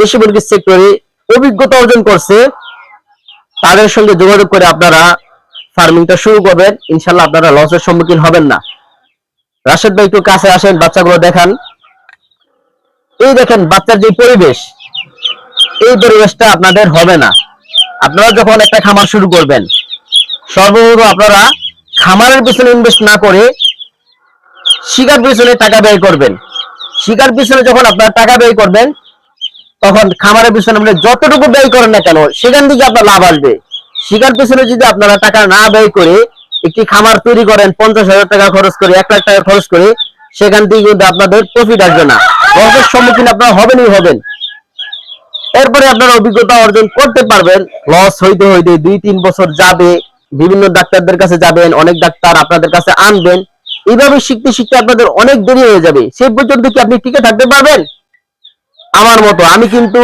দেশি মুরগির সেক্টরে অভিজ্ঞতা অর্জন করছে, তাদের সঙ্গে যোগাযোগ করে আপনারা ফার্মিংটা শুরু করবেন। ইনশাল্লাহ আপনারা লসের সম্মুখীন হবেন না। রাশেদ ভাই একটু কাছে আসেন, বাচ্চাগুলো দেখান। এই দেখেন, বাচ্চার যে পরিবেশ, এই পরিবেশটা আপনাদের হবে না। আপনারা যখন একটা খামার শুরু করবেন, সর্বপ্রথম আপনারা খামারের পিছনে ইনভেস্ট না করে শিকার পিছনে টাকা ব্যয় করবেন। শিকার পিছনে যখন আপনারা টাকা ব্যয় করবেন তখন খামারের পিছনে আপনি যতটুকু ব্যয় করেন না কেন, সেখান থেকে আপনার লাভ আসবে। শিকার পিছনে যদি আপনারা টাকা না ব্যয় করে একটি খামার তৈরি করেন, পঞ্চাশ হাজার টাকা খরচ করে, এক লাখ টাকা খরচ করে, সেখান থেকে কিন্তু আপনাদের প্রফিট আসবে না। লসের সম্মুখীন আপনারা হবেনই হবেন। এরপরে আপনারা অভিজ্ঞতা অর্জন করতে পারবেন। লস হইতে হইতে দুই, তিন বছর যাবে, বিভিন্ন ডাক্তারদের কাছে যাবেন, অনেক ডাক্তার আপনাদের কাছে আনবেন। এইভাবে শিখতে শিখতে আপনাদের অনেক দেরি হয়ে যাবে। সেই পর্যন্ত কি আপনি টিকে থাকতে পারবেন? আমার মতো। আমি কিন্তু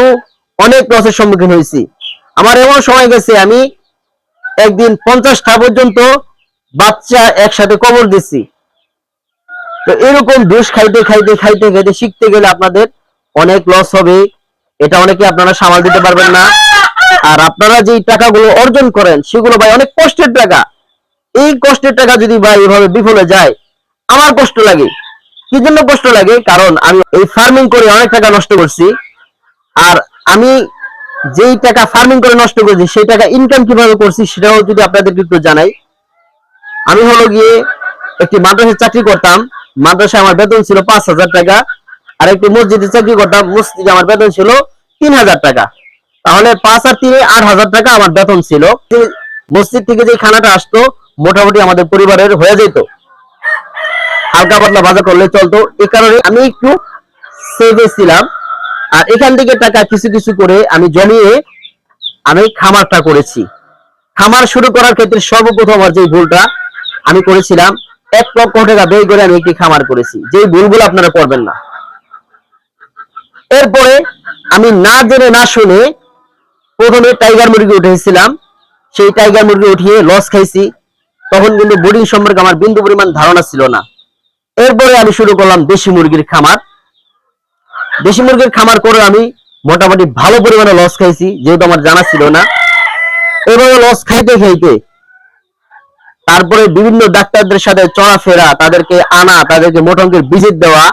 অনেক লসের সম্মুখীন হয়েছি। আমার এমন সময় গেছে, আমি একদিন পঞ্চাশটা পর্যন্ত বাচ্চা একসাথে কবর দিচ্ছি তো এরকম দোষ খাইতে খাইতে খাইতে খাইতে শিখতে গেলে আপনাদের অনেক লস হবে। এটা অনেকে আপনারা সামাল দিতে পারবেন না। আর আপনারা যেই টাকাগুলো অর্জন করেন, সেগুলো ভাই অনেক কষ্টের টাকা। এই কষ্টের টাকা যদি ভাই এভাবে বিফলে যায়, আমার কষ্ট লাগে। কি জন্য কষ্ট লাগে, কারণ আমি এই ফার্মিং করে অনেক টাকা নষ্ট করছি। আর আমি যেই টাকা ফার্মিং করে নষ্ট করেছি, সেই টাকা ইনকাম কীভাবে করছি, সেটাও যদি আপনাদেরকে একটু জানাই। আমি হলো গিয়ে একটি মাদ্রাসায় চাকরি করতাম, মাদ্রাসায় আমার বেতন ছিল পাঁচ হাজার টাকা, আর একটি মসজিদে চাকরি করতাম, মসজিদে আমার বেতন ছিল তিন হাজার টাকা। তাহলে পাঁচ আর তিনে আট হাজার টাকা আমার বেতন ছিল। মসজিদ থেকে যে খানাটা আসতো, মোটামুটি আমাদের পরিবারের হয়ে যেত। হালকা পাতলা বাজার করলে চলতো। এই কারণে আমি একটু সেভে ছিলাম। আর এখান থেকে টাকা কিছু কিছু করে আমি জমিয়ে আমি খামারটা করেছি। খামার শুরু করার ক্ষেত্রে সর্বপ্রথম আমার যে ভুলটা আমি করেছিলাম, এক লক্ষ টাকা ব্যয় করে আমি একটি খামার করেছি। যেই ভুলগুলো আপনারা করবেন না। এরপরে আমি না জেনে না শুনে প্রথমে টাইগার মুরগি উঠেছিলাম। সেই টাইগার মুরগি উঠিয়ে লস খাইছি। তখন কিন্তু বোর্ডিং সম্পর্কে আমার বিন্দু পরিমাণ ধারণা ছিল না। এরপরে আমি শুরু করলাম দেশি মুরগির খামার। দেশি মুরগির খামার করে আমি মোটামুটি ভালো পরিমাণে লস খাইছি, যেহেতু আমার জানা ছিল না। এভাবে লস খাইতে খাইতে তারপরে বিভিন্ন ডাক্তারদের সাথে চলাফেরা, তাদেরকে আনা, তাদেরকে মোটঙ্কের ভিজিট দেওয়া,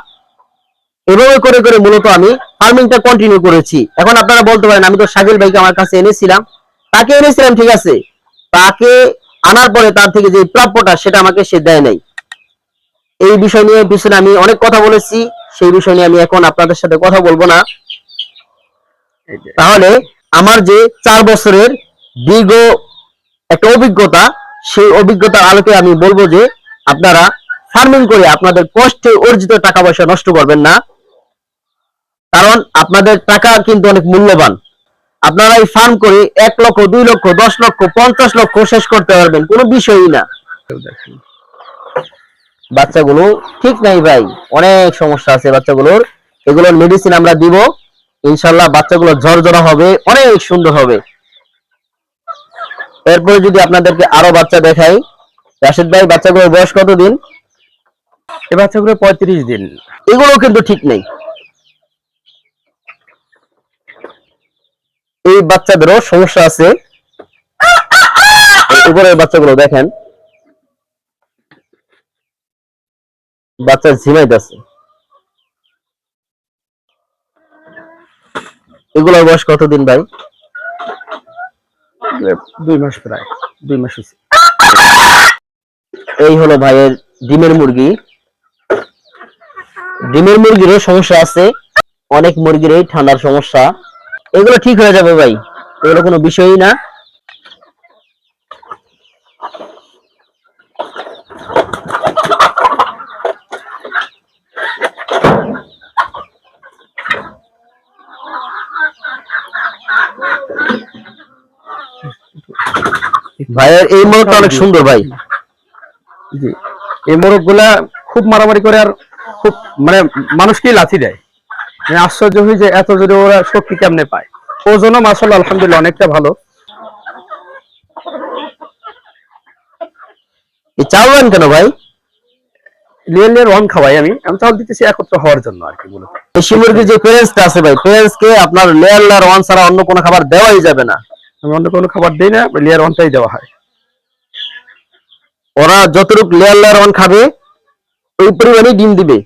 এভাবে করে করে মূলত আমি ফার্মিংটা কন্টিনিউ করেছি। এখন আপনারা বলতে পারেন, আমি তো শাকিল ভাইকে আমার কাছে এনেছিলাম। তাকে এনেছিলাম, ঠিক আছে। তাকে আনার পরে তার থেকে যে প্রাপ্যটা, সেটা আমাকে সে দেয় নাই। এই বিষয় নিয়ে পিছনে আমি অনেক কথা বলেছি সেই বিষয় নিয়ে আমি এখন আপনাদের সাথে কথা বলব না। তাহলে আমার যে চার বছরের দীর্ঘ একটা অভিজ্ঞতা সেই অভিজ্ঞতার আলোকে আমি বলব যে আপনারা ফার্মিং করে আপনাদের কষ্টে অর্জিত টাকা পয়সা নষ্ট করবেন না। কারণ আপনাদের টাকা কিন্তু অনেক মূল্যবান। আপনারা এই ফার্ম করে এক লক্ষ দুই লক্ষ দশ লক্ষ পঞ্চাশ লক্ষ শেষ করতে পারবেন কোনো বিষয়ই না। বাচ্চাগুলো ঠিক নাই ভাই অনেক সমস্যা আছে বাচ্চাগুলোর। এগুলোর মেডিসিন আমরা দিব ইনশাল্লাহ বাচ্চাগুলো ঝরঝরা হবে অনেক সুন্দর হবে। এরপরে যদি আপনাদেরকে আরও বাচ্চা দেখাই রাশিদ ভাই বাচ্চাগুলোর বয়স কতদিন? এই বাচ্চাগুলো পঁয়ত্রিশ দিন। এগুলো কিন্তু ঠিক নেই। এই বাচ্চাদেরও সমস্যা আছে। এই উপরের বাচ্চাগুলো দেখেন। বাচ্চা ঝিমাইতেছে। এগুলোর বয়স কতদিন ভাই? দুই মাস প্রায় দুই মাস হয়েছে। এই হলো ভাইয়ের ডিমের মুরগি। ডিমের মুরগিরও সমস্যা আছে অনেক মুরগির এই ঠান্ডার সমস্যা। এগুলো ঠিক হয়ে যাবে ভাই এগুলো কোনো বিষয়ই না। ভাইয়ের এই মোড়টা অনেক সুন্দর ভাই। জি। এই মোরগগুলা খুব মারামারি করে আর খুব মানে মানুষকেই লাথি দেয়। মানে আশ্চর্য যে এত জোরে ওরা শক্তি কেমনে পায়। ওজনও আলহামদুলিল্লাহ অনেকটা ভালো। এই কেন ভাই? লেয়ার লেয়ার ওয়ান খাওয়াই আমি। আমি চাল দিতেছি একত্র হওয়ার জন্য আর কি মূলত দেশি মুরগির যে পেরেন্সটা আছে ভাই পেরেন্সকে আপনার লেয়ার লেয়ার ওয়ান ছাড়া অন্য কোনো খাবার দেওয়াই যাবে না। আমি অন্য কোনো খাবার দিই না লেয়ার ওয়ানটাই দেওয়া হয়। ওরা যতটুকু লেয়ার লেয়ার ওয়ান খাবে ওই পরিমাণেই ডিম দিবে।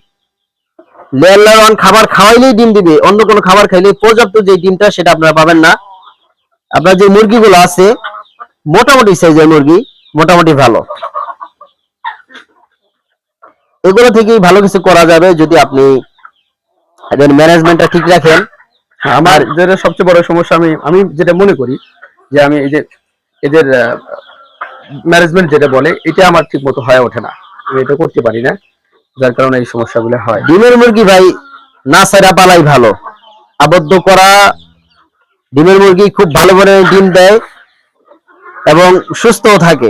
লেয়ার লেয়ার ওয়ান খাবার খাওয়াইলেই ডিম দিবে অন্য কোনো খাবার খাইলে পর্যাপ্ত যে ডিমটা সেটা আপনারা পাবেন না। আপনার যে মুরগিগুলো আছে মোটামুটি সাইজের মুরগি মোটামুটি ভালো। এগুলো থেকেই ভালো কিছু করা যাবে যদি আপনি ম্যানেজমেন্টটা ঠিক রাখেন। আমার যেটা সবচেয়ে বড় সমস্যা আমি আমি যেটা মনে করি যে আমি এই যে এদের ম্যানেজমেন্ট যেটা বলে এটা আমার ঠিক মতো হয়ে ওঠে না। আমি এটা করতে পারি না যার কারণে এই সমস্যাগুলো হয়। ডিমের মুরগি ভাই না সেরা পালাই ভালো। আবদ্ধ করা ডিমের মুরগি খুব ভালো করে ডিম দেয় এবং সুস্থও থাকে।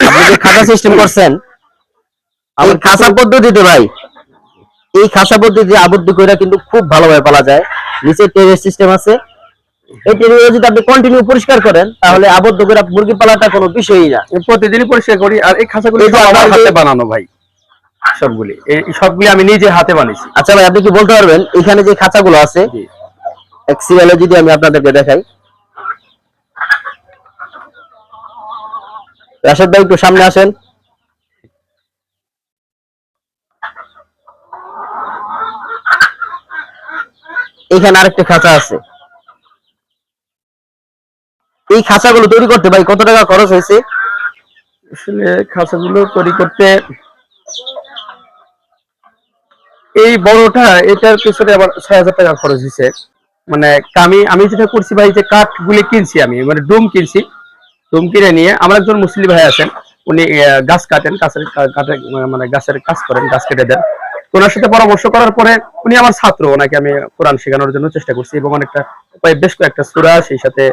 আপনি যে খাঁচা সিস্টেম করছেন এই খাঁচা পদ্ধতিতে ভাই এই খাঁচা পদ্ধতিতে আবদ্ধ করে কিন্তু খুব ভালোভাবে পালা যায়। নিচে টেরেস সিস্টেম আছে এই যদি আপনি কন্টিনিউ পরিষ্কার করেন তাহলে আবদ্ধ করে মুরগি পালাটা কোনো বিষয়ই না। প্রতিদিনই পরিষ্কার করি আর এই খাঁচাগুলি আমার হাতে বানানো ভাই সবগুলি। এই সবগুলি আমি নিজে হাতে বানিয়েছি। আচ্ছা ভাই আপনি কি বলতে পারবেন এখানে যে খাঁচাগুলো আছে। যদি আমি আপনাদেরকে দেখাই। রাশেদ ভাই একটু সামনে আসেন। এখানে আরেকটা খাঁচা আছে। এই খাঁচাগুলো তৈরি করতে ভাই কত টাকা খরচ হয়েছে? আসলে খাঁচাগুলো তৈরি করতে এই বড়টা এটার পিছনে আবার ছয় হাজার টাকা খরচ হয়েছে। মানে আমি আমি যেটা করছি ভাই, যে কাঠ গুলি কিনছি আমি মানে ডুম কিনছি। ডুম কিনে নিয়ে আমার একজন মুসলিম ভাই আছেন, উনি গাছ কাটেন, গাছের কাটে মানে গাছের কাজ করেন, গাছ কেটে দেন। ওনার সাথে পরামর্শ করার পরে উনি আমার ছাত্র, ওনাকে আমি কোরআন শেখানোর জন্য চেষ্টা করছি এবং অনেকটা, বেশ কয়েকটা সুরা সেই সাথে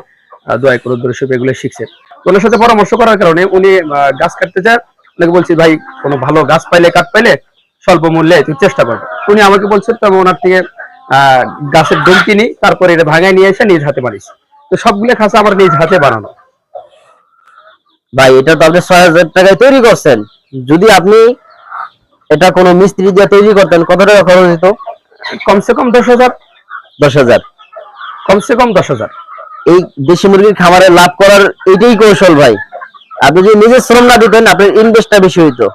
আহ, দোয়া করুন দর্শক এগুলো শিখছেন ওনার সাথে পরামর্শ করার কারণে উনি গাছ কাটতে যায়। ওনাকে বলছি ভাই কোনো ভালো গাছ পাইলে কাঠ পাইলে স্বল্প মূল্যে তুই চেষ্টা করবে উনি আমাকে বলছেন তো আমি ওনার থেকে আহ, গাছের ডোম কিনি তারপরে এটা ভাঙায় নিয়ে এসে নিজ হাতে বানিয়েছি তো সবগুলো খাঁচা আমার নিজ হাতে বানানো। ভাই এটা তো আপনি ছয় হাজার টাকায় তৈরি করছেন। যদি আপনি এটা কোনো মিস্ত্রি দিয়ে তৈরি করতেন কত টাকা খরচ হতো? কমসে কম দশ হাজার। দশ হাজার। কমসে কম দশ হাজার। এই দেশি মুরগির খামারে লাভ করার এটাই কৌশল ভাই। আপনি যদি নিজের শ্রম না দিতেন আপনার ইনভেস্টটা বেশি হইতো।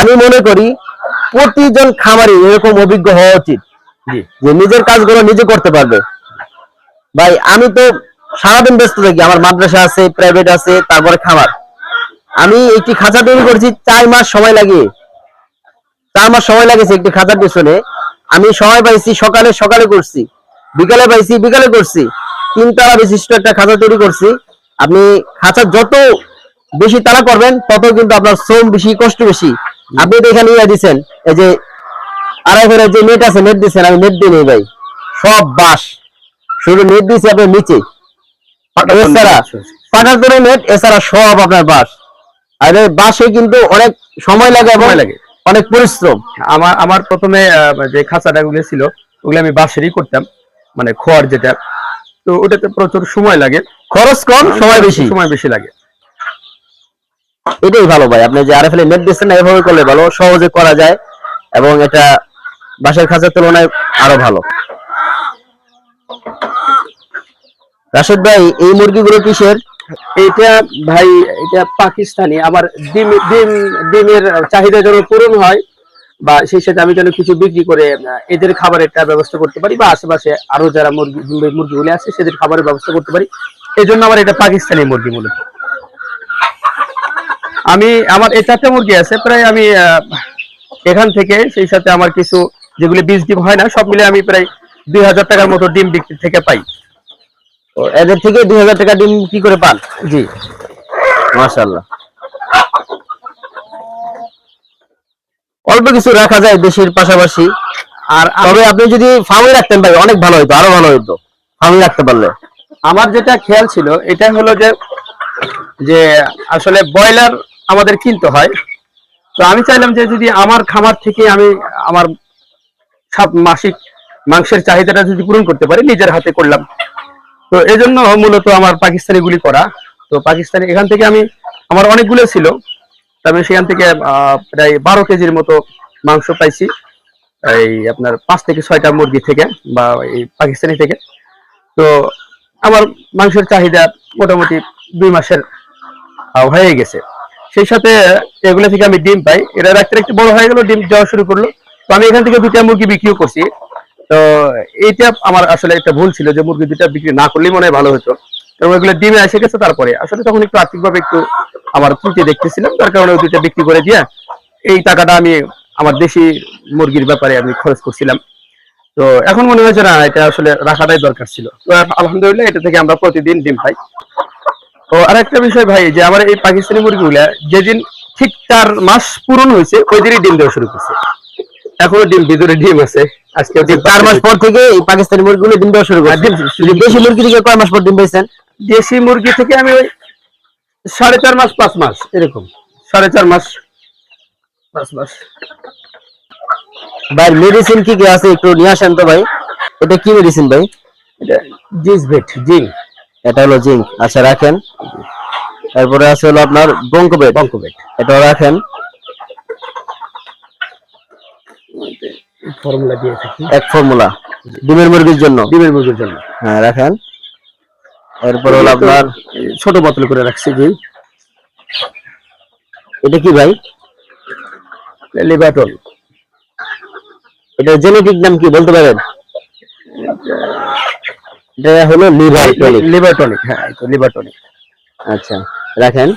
আমি মনে করি প্রতিজন খামারি এরকম অভিজ্ঞ হওয়া উচিত যে নিজের কাজগুলো নিজে করতে পারবে। ভাই আমি তো সারাদিন ব্যস্ত থাকি। আমার মাদ্রাসা আছে প্রাইভেট আছে তারপরে খামার। আমি একটি খাঁচা তৈরি করেছি চার মাস সময় লাগিয়ে। চার মাস সময় লাগেছে একটি খাঁচার পিছনে। আমি সময় পাইছি সকালে সকালে করছি। বিকালে পাইছি বিকালে করছি। তিন তারা বিশিষ্ট একটা খাঁচা তৈরি করছি। আপনি খাঁচা যত বেশি তারা করবেন তত কিন্তু আপনার শ্রম বেশি কষ্ট বেশি। আপনি তো এখানে ইয়ে দিচ্ছেন এই যে আড়াই ঘরের যে নেট আছে নেট দিচ্ছেন আমি নেট দিই ভাই। সব বাস শুধু নেট দিয়েছি আপনার নিচে। এছাড়া পাটাতরে নেট এছাড়া সব আপনার বাস আর এই বাসে কিন্তু অনেক সময় লাগে সময় লাগে। অনেক পরিশ্রম। আমার আমার প্রথমে যে খাঁচাটা গুলো ছিল ওগুলো আমি বাঁশেরই করতাম। মানে খোয়ার যেটা তো ওটাতে প্রচুর সময় লাগে। খরচ কম সময় বেশি। সময় বেশি লাগে। এটাই ভালো ভাই আপনি যে আরএফএল নেট দিচ্ছেন না এভাবে করলে ভালো সহজে করা যায় এবং এটা বাসের খাঁচার তুলনায় আরও ভালো। রাশেদ ভাই এই মুরগিগুলো কিসের? এটা ভাই এটা পাকিস্তানি। আমার ডিম ডিম ডিমের চাহিদা যেন পূরণ হয় বা সেই সাথে আমি যেন কিছু বিক্রি করে এদের খাবারের ব্যবস্থা করতে পারি বা আশেপাশে আরও যারা মুরগি মুরগিগুলো আছে সেদের খাবারের ব্যবস্থা করতে পারি। এই জন্য আমার এটা পাকিস্তানি মুরগি মূলত। আমি আমার এই চারটে মুরগি আছে প্রায় আমি এখান থেকে সেই সাথে আমার কিছু যেগুলি বীজ ডিম হয় না সব মিলে আমি প্রায় দুই হাজার টাকার মতো ডিম বিক্রি থেকে পাই। এদের থেকে দুই হাজার টাকা ডিম কি করে পান? জি। মাশাল্লাহ অল্প কিছু রাখা যায় দেশের পাশাপাশি। আর তবে আপনি যদি ফার্মে রাখতেন ভাই অনেক ভালো হতো আরও ভালো হতো ফার্মে রাখতে পারলে। আমার যেটা খেয়াল ছিল এটা হলো যে যে আসলে ব্রয়লার আমাদের কিনতে হয়। তো আমি চাইলাম যে যদি আমার খামার থেকে আমি আমার সব মাসিক মাংসের চাহিদাটা যদি পূরণ করতে পারি নিজের হাতে করলাম। তো এই জন্য মূলত আমার পাকিস্তানি গুলি করা। তো পাকিস্তানি এখান থেকে আমি আমার অনেকগুলো ছিল। আমি সেখান থেকে প্রায় বারো কেজির মতো মাংস পাইছি, এই আপনার পাঁচ থেকে ছয়টা মুরগি থেকে বা এই পাকিস্তানি থেকে। তো আমার মাংসের চাহিদা মোটামুটি দুই মাসের হয়ে গেছে। সেই সাথে এগুলো থেকে আমি ডিম পাই। এটা রাখতে রাখতে বড় হয়ে গেল, ডিম দেওয়া শুরু করল। তো আমি এখান থেকে দুইটা মুরগি বিক্রিও করছি। তো এইটা আমার আসলে একটা ভুল ছিল যে মুরগি দুটা বিক্রি না করলেই মনে হয় ভালো হতো। এবং এগুলো ডিমে এসে গেছে তারপরে। আসলে তখন একটু আর্থিকভাবে একটু আমার ত্রুটি দেখতেছিলাম তার কারণে ওই দুইটা বিক্রি করে দিয়ে এই টাকাটা আমি আমার দেশি মুরগির ব্যাপারে আমি খরচ করছিলাম। তো এখন মনে হয়েছে না এটা আসলে রাখাটাই দরকার ছিল। তো আলহামদুলিল্লাহ এটা থেকে আমরা প্রতিদিন ডিম পাই ও আরেকটা বিষয় ভাই যে আমার এই পাকিস্তানি মুরগিগুলা যেদিন ঠিক চার মাস পূরণ হয়েছে ওই দিনই ডিম দেওয়া শুরু করছে। এখনও ডিম ভিতরে ডিম আছে। আজকে চার মাস পর থেকে এই পাকিস্তানি মুরগিগুলো ডিম দেওয়া শুরু হ্যাঁ, করছে শুরু দেশি মুরগি থেকে কয় মাস পর ডিম পাইছেন? দেশি মুরগি থেকে আমি ওই সাড়ে চার মাস পাঁচ মাস এরকম। সাড়ে চার মাস পাঁচ মাস। ভাই মেডিসিন কি কি আছে একটু নিয়ে আসেন তো ভাই? এটা কি মেডিসিন ভাই? এটা জিস ভেট জিং এটা হলো জিঙ্ক। আচ্ছা রাখেন। তারপরে আছে হলো আপনার বঙ্কবেট বঙ্কবেট এটাও রাখেন। ফর্মুলা দিয়ে থাকি। এক ফর্মুলা। ডিমের মুরগির জন্য। ডিমের মুরগির জন্য। হ্যাঁ রাখেন। এরপর হলো আপনার ছোট বোতল করে রাখছি কি এটা কি ভাই? লিবাটল এটা জেনেটিক নাম কি বলতে পারেন? এটা হলো লিভার টনিক লিভার টনিক। হ্যাঁ লিভার টনিক। আচ্ছা। রাখেন।